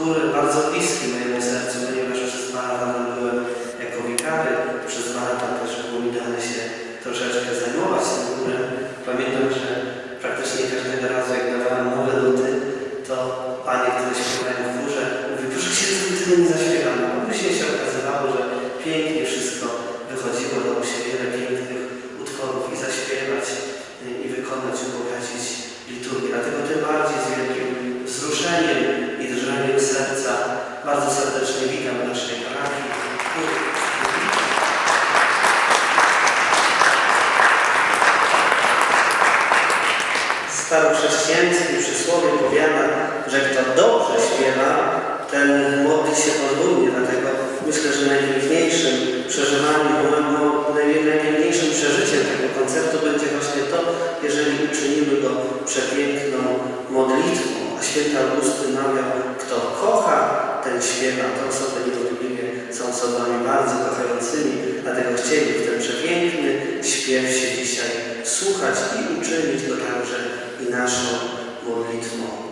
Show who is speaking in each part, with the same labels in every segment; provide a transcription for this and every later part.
Speaker 1: chór bardzo bliski mojemu sercu, ponieważ przez dwa lata byłem jako wikary. Przez dwa lata też było mi dane się troszeczkę zajmować tym chórem. Pamiętam, że praktycznie każdego razu, jak dawałem nowe nuty, to panie, które śpiewają w chórze, mówi, proszę się, my tyle nie zaśpiewamy. A później się okazywało, że pięknie wszystko wychodziło, dało się wiele pięknych utworów i zaśpiewać, y, i wykonać, ubogacić liturgię. Dlatego tym bardziej Starochrześcijańskie przysłowie powiada, że kto dobrze śpiewa, ten modli się podwójnie. Dlatego myślę, że najpiękniejszym przeżywaniem, no, naj- najpiękniejszym przeżyciem tego koncertu będzie właśnie to, jeżeli uczynimy go przepiękną modlitwą. A święty Augustyn mawiał, kto kocha, ten śpiewa. Te osoby niewątpliwie są osobami bardzo kochającymi, dlatego chcieli w ten przepiękny śpiew się dzisiaj słuchać i uczynić go także i naszą modlitwą.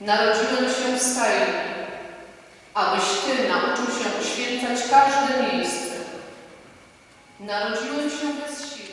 Speaker 2: Narodziłem się stajny, abyś Ty nauczył się poświęcać każde miejsce. Narodziłem się bez siły,